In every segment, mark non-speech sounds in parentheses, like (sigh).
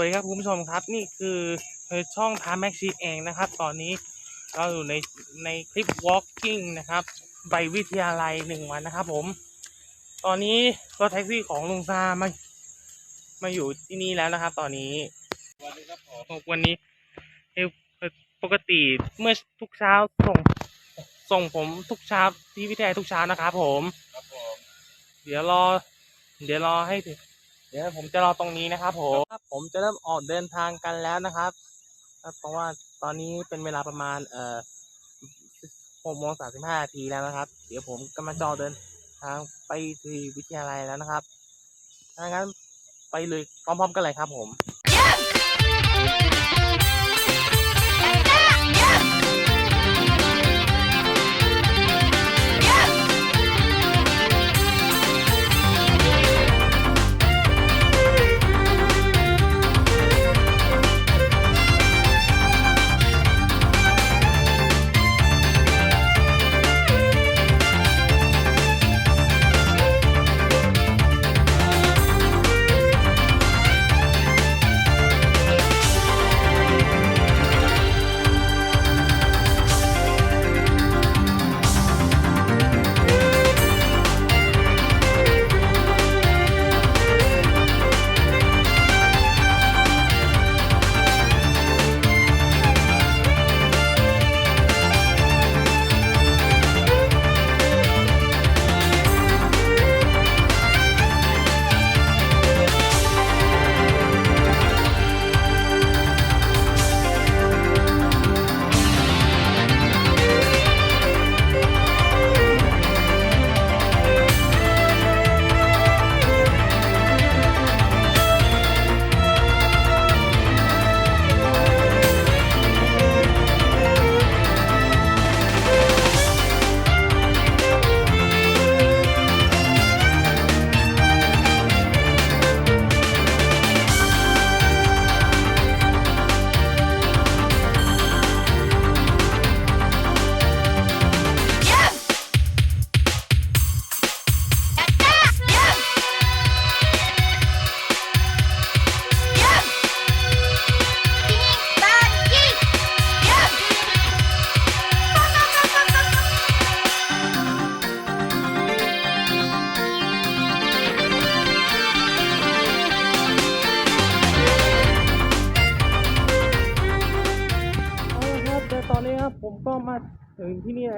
วัสดีครับคุณผู้ชมครับ นี่คือช่องทามแม็กชีเองนะครับ ตอนนี้เราอยู่ในในคลิป walking นะครับไปวิทยาลัยหนึ่งวันนะครับ ผม ตอนนี้รถแท็กซี่ของลุงซามามาอยู่ที่นี่แล้วนะครับ ตอนนี้วันนี้ครับผมวันนี้เอ่อปกติเมื่อทุกเช้าส่งส่งผมทุกเช้าที่วิทยาลัยทุกเช้านะครับผมครับผม เดี๋ยวรอ เดี๋ยวรอให้ถึงเดี๋ยวผมจะรอตรงนี้นะครับผมครับ ผมจะเริ่มออกเดินทางกันแล้วนะครับเพราะว่าตอนนี้เป็นเวลาประมาณเอ่อหกโมงสามสิบห้านาทีแล้วนะครับ เดี๋ยวผมกำลังจะอเดินทางไปที่วิทยาลัยแล้วนะครับถ้างั้นไปเลยพร้อมๆกันเลยครับผมเ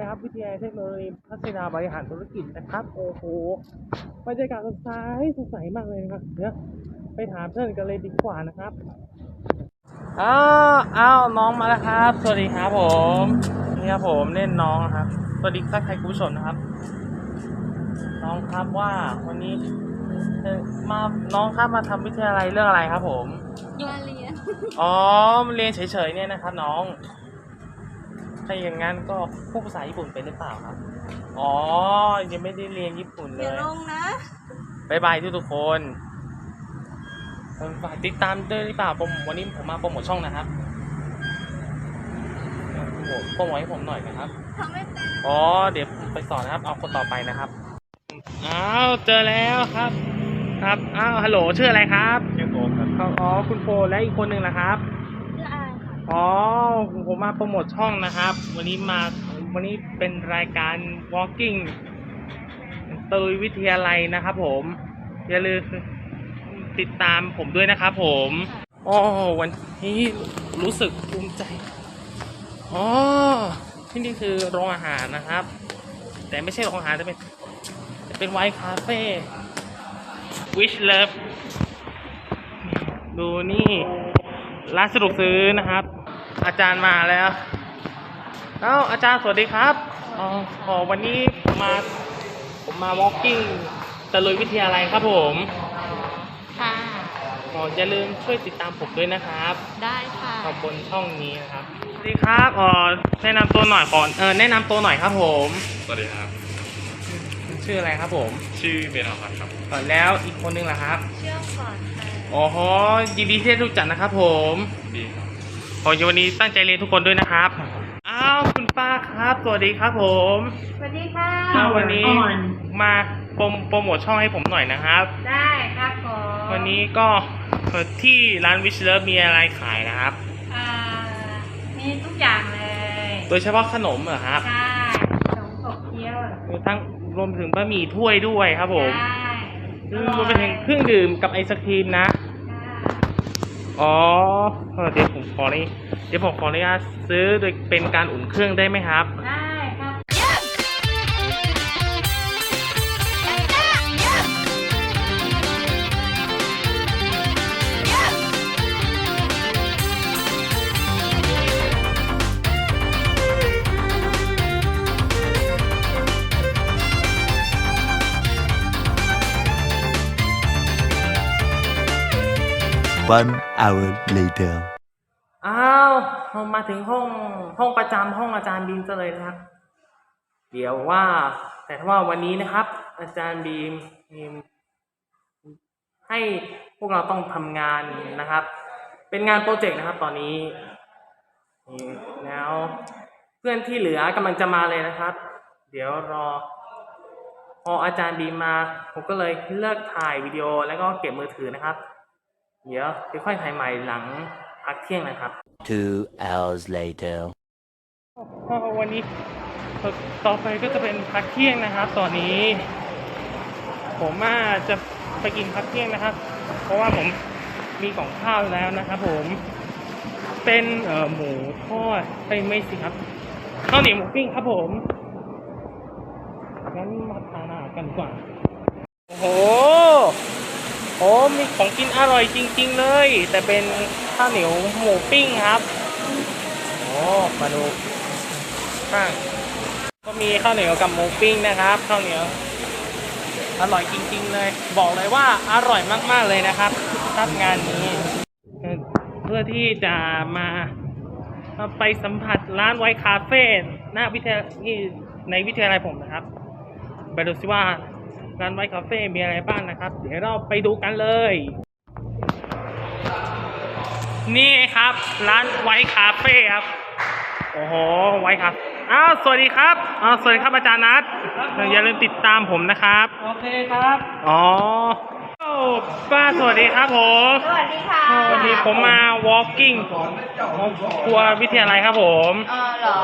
นี่เลยครับ วิทยาลัยเทคโนโลยีพัฒนาบริหารธุรกิจนะครับ โอ้โหบรรยากาศสดใสสดใสมากเลยนะครับเดี๋ยวไปถามเพื่อนกันเลยดีกว่านะครับอ้าวอ้าวน้องมาแล้วครับ สวัสดีครับผมนี่ครับผมเล่นน้องนะครับสวัสดีทักทายคุณผู้ชมนะครับ น้องครับว่าวันนี้เอ่อมาน้องครับมาทำวิทยาลัยเรื่องอะไรครับผมมาเรียนอ๋อเรียนเฉยๆเนี่ยนะครับ น้อง ถ้าอย่างนั้นก็พูดภาษาญี่ปุ่นเป็นหรือเปล่าครับ อ๋อ ยังไม่ได้เรียนญี่ปุ่นเลอย่ายลงนะ บายบายทุกๆคนเออฝากติดตามด้วยหรือเปล่าผมวันนี้ผมมาโปรโมทช่องนะครับโปรโมทโปรโมทให้ผมหน่อยนะครับ ทำไม่เป็นอ๋อ เดี๋ยวผมไปสอนนะครับ เอาคนต่อไปนะครับ อ้าว เจอแล้วครับ ครับ อ้าว ฮัลโหล ชื่ออะไรครับ ชื่อโฟมครับ อ๋อ คุณโฟและอีกคนหนึ่งนะครับชื่อ อ๋อผมมาโปรโมทช่องนะครับ วันนี้มาวันนี้เป็นรายการ walking ตุยวิทยาลัยนะครับผม อย่าลืมติดตามผมด้วยนะครับผมโอ้วันนี้รู้สึกภูมิใจอ๋อที่นี่คือโรงอาหารนะครับ แต่ไม่ใช่โรงอาหารจะเป็นจะเป็นไวท์คาเฟ่ wish love ดูนี่ร้านสะดวกซื้อนะครับ อาจารย์มาแล้วเอ้าอาจารย์สวัสดีครับอ๋อขอวันนี้ผมมาผมมา walking ตะลุยวิทยาลัยครับผมค่ะ อ๋ออย่าลืมช่วยติดตามผมด้วยนะครับ ได้ค่ะขอบบนช่องนี้นะครับ สวัสดีครับอ๋อแนะนำตัวหน่อยก่อน เออแนะนำตัวหน่อยครับผม สวัสดีครับ ชื่ออะไรครับผมชื่อเบนอาพันธ์ครับก่อนแล้วอีกคนนึงล่ะครับ เชื่อมก่อนค่ะ อ๋อยินดีที่ได้รู้จักนะครับผม ดีครับ ขอวันนี้ตั้งใจเรียนทุกคนด้วยนะครับ อ้าวคุณป้าครับ สวัสดีครับผมสวัสดีค่ะอ้าววันนี้มาโปรโปรโมทช่องให้ผมหน่อยนะครับ ได้ครับผมวันนี้ก็เอ่อที่ร้านวิชเลอร์มีอะไรขายนะครับ อ่ามีทุกอย่างเลยโดยเฉพาะขนมเหรอครับ ใช่ขนมขบเคี้ยวมีทั้งรวมถึงบะหมี่ถ้วยด้วยครับผมใช่รวมไปถึงเครื่องดื่มกับไอศครีมนะ อ๋อเดี๋ยวผมขอนี่เดี๋ยวผมขออนุญาตซื้อโดยเป็นการอุ่นเครื่องได้ไหมครับ One hour later. อ้าวเรามาถึงห้องห้องประจำห้องอาจารย์บีมซะเลยนะครับ เดี๋ยวว่า แต่ว่าวันนี้นะครับ อาจารย์บีมมีให้พวกเราต้องทำงานนะครับ เป็นงานโปรเจกต์นะครับ ตอนนี้นี่แล้วเพื่อนที่เหลือกำลังจะมาเลยนะครับ เดี๋ยวรอพออาจารย์บีมมา ผมก็เลยเลิกถ่ายวิดีโอแล้วก็เก็บมือถือนะครับ เดี๋ยวเดี๋ยวค่อยถ่ายใหม่หลังพักเที่ยงนะครับ Two hours later. ก็วันนี้ต่อไปก็จะเป็นพักเที่ยงนะครับ ตอนนี้ ผมอาจะไปกินพักเที่ยงนะครับ เพราะว่าผมมีกล่องข้าวแล้วนะครับ ผมเป็นเอ่อหมูทอดเอ้ยไม่สิครับข้าวเหนียวหมูปิ้งครับผมงั้นมาทานอาหารกันดีกว่าโอ้โหโอ้มีของกินอร่อยจริง ๆ เลย แต่เป็นข้าวเหนียวหมูปิ้งครับโอ้มาดูข้างก็มีข้าวเหนียวกับหมูปิ้งนะครับข้าวเหนียวอร่อยจริง ๆ เลย บอกเลยว่าอร่อยมากๆเลยนะครับรับงานนี้ เพื่อที่จะมาไปสัมผัสร้านไวท์คาเฟ่หน้าวิทยานี่ในวิทยาลัยผมนะครับ ไปดูซิว่า ร้านไวท์คาเฟ่มีอะไรบ้างนะครับ เดี๋ยวเราไปดูกันเลย นี่ครับ ร้านไวท์คาเฟ่ครับโอ้โหไวท์ครับอ้าวสวัสดีครับอ้าวสวัสดีครับอาจารย์นัทอย่าลืมติดตามผมนะครับ โอเคครับอ๋อโอ้ป้าสวัสดีครับผมสวัสดีค่ะวันนี้ผมมา walking ครัววิทยาลัยครับผมเออเหรอ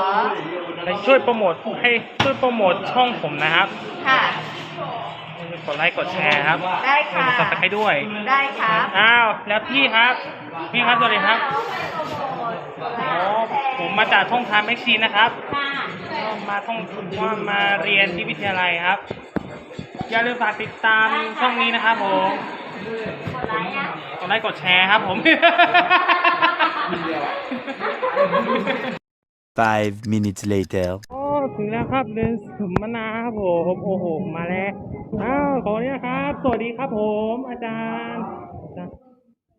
ให้ช่วยโปรโมทให้ช่วยโปรโมทช่องผมนะครับ ค่ะ กดไลค์กดแชร์ครับได้ค่ะกดซับสไครต์ด้วย ได้ครับอ้าวแล้วพี่ครับพี่ครับสวัสดีครับอ๋อผมมาจากท่องทานแม็กซีนนะครับค่ะก็มาท่องว่ามาเรียนที่วิทยาลัยครับ อย่าลืมฝากติดตามช่องนี้นะครับผมคนไลค์อะกดไลค์กดแชร์ครับผม Five minutes later. โอ้ถึงแล้วครับเดินสมนาครับผมโอ้โหมาแล้ว อ้าวขอเนี่ยครับ สวัสดีครับผมอาจารย์อาจารย์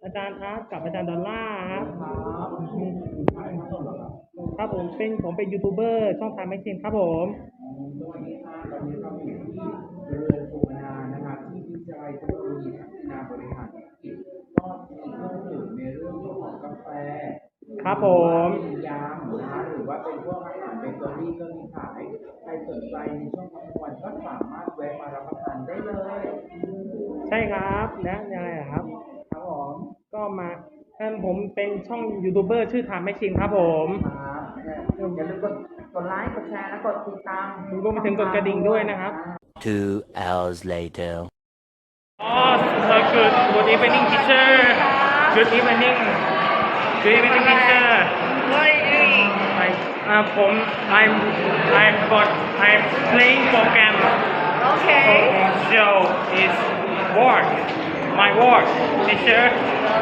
อาจารย์ครับกับอาจารย์ดอลล่าร์ครับครับผมเป็นผมเป็นยูทูบเบอร์ช่องทางแม็กซินครับผมเรือนโภชนานะครับที่วิจัยเทคโนโลยีพัฒนาบริหารธุรกิจก็มีเครื่องดื่มในเรื่องของกาแฟครับผมเป็นยำนะหรือว่าเป็นพวกอาหารเบเกอรี่ก็มีขายใครสนใจในช่วง กลางวันก็สามารถแวะมารับประทานได้เลย ใช่ครับและยังไงอะครับ ครับผมก็มาท่านผมเป็นช่องยูทูบเบอร์ชื่อทามแม็กซินครับผมครับอย่าลืมกดกดไลค์กดแชร์และกดติดตามรวมไปถึงกดกระดิ่งด้วยนะครับ Two hours later. Oh, so good. Good evening, teacher. Good evening. Good evening, teacher. uh, ผม I'm I'm got I'm playing program. Okay. Show is work. My work, teacher.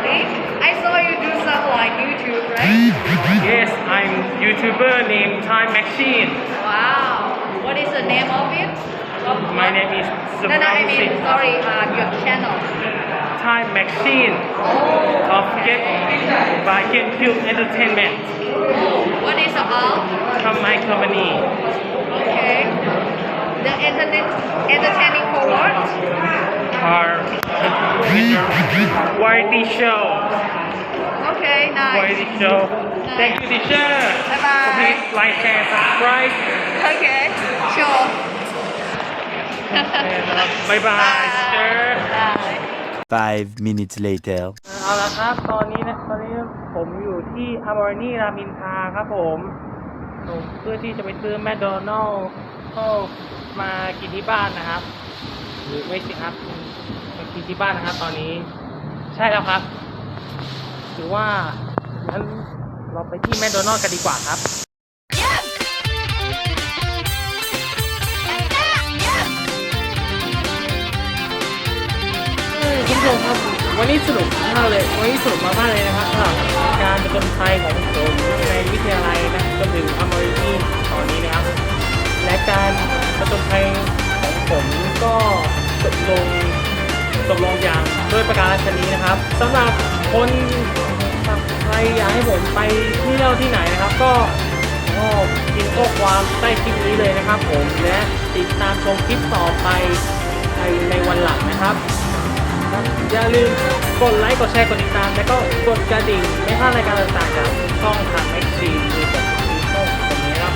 Really? I saw you do some like YouTube, right? Yes, I'm YouTuber named Time Machine. Wow. What is the name of it? My name is No, no, I mean, sorry, uh, your channel. Time Machine of Get by Get Entertainment What is about? from my company. Okay. The internet entertaining for what? Our variety show. Okay, nice. Variety show. Thank you, teacher. Bye-bye. So please like, share, subscribe. Okay, sure. And uh, (laughs) bye bye, teacher. Bye. Five minutes later. เอาละครับ ตอนนี้นะ ตอนนี้ ผมอยู่ที่อามอร์นี่รามินทาครับผมผมเพื่อที่จะไปซื้อแมคโดนัลล์ก็มากินที่บ้านนะครับ หรือไม่สิครับมากินที่บ้านนะครับ ตอนนี้ ใช่แล้วครับถือว่างั้นเราไปที่แมคโดนัลล์กันดีกว่าครับคุณผู้ชมครับ วันนี้สนุกมากเลยวันนี้สนุกมากๆเลยนะครับสำหรับการประจนภัยของผมในวิทยาลัยนะจนถึงอเมริกีตอนนี้นะครับ และการประจนภัยของผมก็จบลงจบลงอย่างด้วยประการฉนี้นะครับสำหรับคนใครอยากให้ผมไปเที่ยวที่ไหนนะครับ ก็ก็พิมพ์ข้อความใต้คลิปนี้เลยนะครับ ผมและติดตามชมคลิปต่อไปในวันหลังนะครับ อย่าลืมกดไลค์ กดแชร์ กดติดตาม แล้วก็กดกระดิ่งไม่พลาดรายการต่างๆจากช่องทางไอซีดีกับดีโต้ตรงนี้ครับ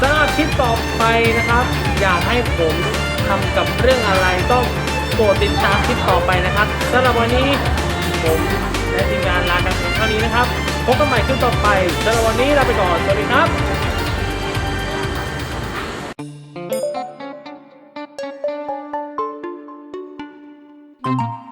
สำหรับคลิปต่อไปนะครับ อยากให้ผมทำกับเรื่องอะไรต้องกดติดตามคลิปต่อไปนะครับสำหรับวันนี้ผมและทีมงานลากันเพียงเท่านี้นะครับพบกันใหม่คลิปต่อไปสำหรับวันนี้ลาไปก่อนสวัสดีครับうん。